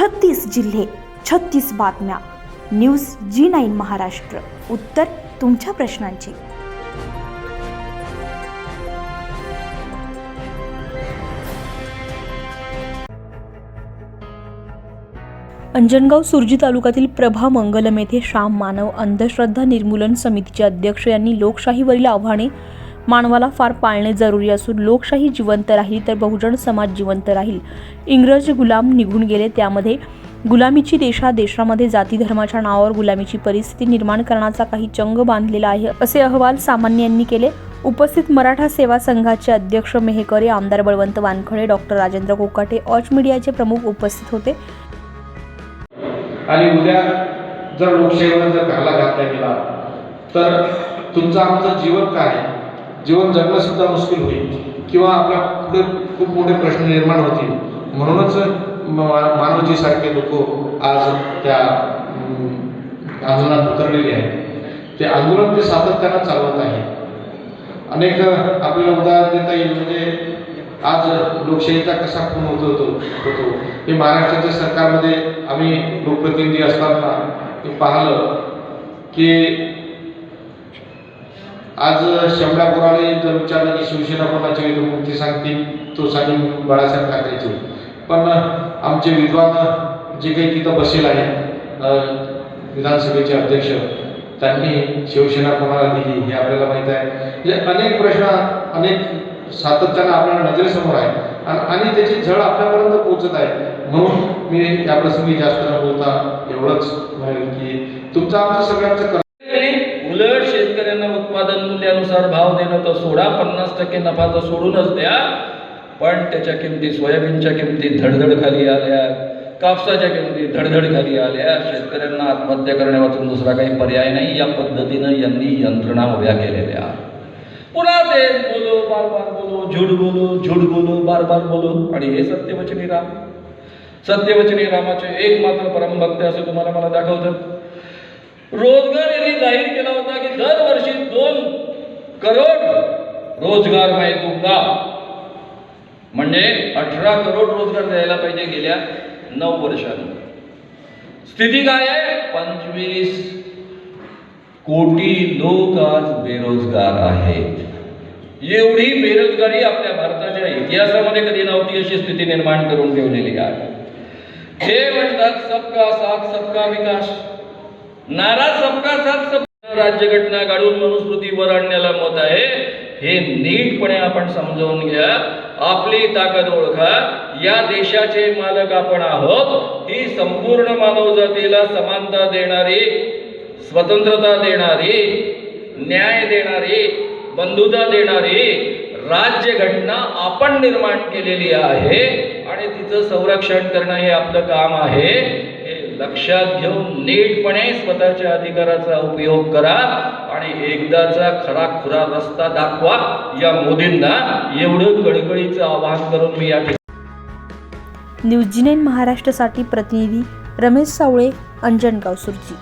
छत्तीस जिल्हे छत्तीस बातम्या. News G nine Maharashtra. उत्तर तुमच्या प्रश्नांची. अंजनगाव सुरजी तालुक्यातील प्रभा मंगलम येथे श्याम मानव अंधश्रद्धा निर्मूलन समितीचे अध्यक्ष यांनी लोकशाहीवरील आव्हाने मानवाला फार पाळणे जरुरी असून लोकशाही जिवंत राहील तर बहुजन समाज जिवंत राहील. इंग्रज गुलाम निघून गेले त्यामध्ये गुलामीची देशा देशामध्ये जाती धर्माच्या नावावर गुलामीची परिस्थिती निर्माण करण्याचा काही चंग बांधलेला आहे असे अहवाल सामान्य यांनी केले. उपस्थित मराठा सेवा संघाचे अध्यक्ष मेहेकरे आमदार बळवंत वानखळे डॉक्टर राजेंद्र कोकाटे ऑच मीडियाचे प्रमुख उपस्थित होते. आणि उद्या जर लोकशाहीवर जर घाला घातला गेला तर तुमचं आमचं जीवन काय? जीवन जगणंसुद्धा मुश्किल होईल किंवा आपल्या पुढे खूप मोठे प्रश्न निर्माण होतील. म्हणूनच म- लोक आज त्या आंदोलनात उतरलेले आहेत. ते आंदोलन ते सातत्यानं चालवत आहे अनेक आपल्याला उदाहरण देता येईल म्हणजे आज लोकशाहीचा कसा खून होत होतो होतो. हे महाराष्ट्राच्या सरकारमध्ये आम्ही लोकप्रतिनिधी असताना ते पाहिलं की आज शंभरा कोराळे जर विचारलं की शिवसेना कोणाची आहे, तर सांगतील तो सांगेल बाळासाहेब ठाकरेची. पण आमचे विद्वान जे काही तिथं बसेल आहेत विधानसभेचे अध्यक्ष त्यांनी शिवसेना कोणाला दिली हे आपल्याला माहीत आहे. म्हणजे अनेक प्रश्न अनेक सातत्यानं आपल्या नजरेसमोर आहे. आणि आणि त्याची झळ आपल्यापर्यंत पोहोचत आहे. म्हणून मी या प्रसंगी जास्त न बोलता एवढंच म्हणेल की तुमचं आमचं सगळ्यांचं शेतकऱ्यांना उत्पादन मूल्यानुसार भाव देणं तर सोडा पन्नास टक्के नफा तर सोडूनच द्या. पण त्याच्या किमती सोयाबीनच्या किमती धडधड खाली आल्या कापसाच्या किमती धडधड खाली आल्या. शेतकऱ्यांना आत्महत्या करण्यापासून दुसरा काही पर्याय नाही. या पद्धतीनं यांनी यंत्रणा उभ्या केलेल्या. पुन्हा ते बोलो बार बार बोलो झुड बोलो झुड बोलो बार बार बोलो. आणि हे सत्यवचनी राम. सत्यवचनी रामाचे एक मात्र परमभक्त असं तुम्हाला मला दाखवतात. रोजगार यांनी जाहीर केला होता की दरवर्षी दोन करोड रोजगार मैं दूंगा म्हणजे अठरा करोड रोजगार द्यायला पाहिजे गेल्या नऊ वर्षांमध्ये. स्थिती काय आहे? पंचवीस कोटी लोक आज बेरोजगार आहेत. एवढी बेरोजगारी आपल्या भारताच्या इतिहासामध्ये कधी नव्हती अशी स्थिती निर्माण करून ठेवलेली आहे. हे म्हणतात सबका साथ सबका विकास. नारा सबका साथ सब राज्यघटना काढून मनुस्मृतीवर आणण्याला मत आहे. हे नीटपणे आपण समजावून घ्या. आपली ताकद ओळखा. या देशाचे मालक आपण आहोत. ही संपूर्ण मानवजातीला समानता देणारी स्वतंत्रता देणारी न्याय देणारी बंधुता देणारी राज्यघटना आपण निर्माण केलेली आहे. आणि तिचं संरक्षण करणं हे आपलं काम आहे. लक्षात घेऊन नीटपणे स्वतःच्या अधिकाराचा उपयोग करा आणि एकदाचा खरा खुरा रस्ता दाखवा. या मोदींना एवढं कळकळीचं आवाहन करून मी या ठिकाणी न्यूझीलंड महाराष्ट्रासाठी प्रतिनिधी रमेश सावळे अंजनगाव सुरजी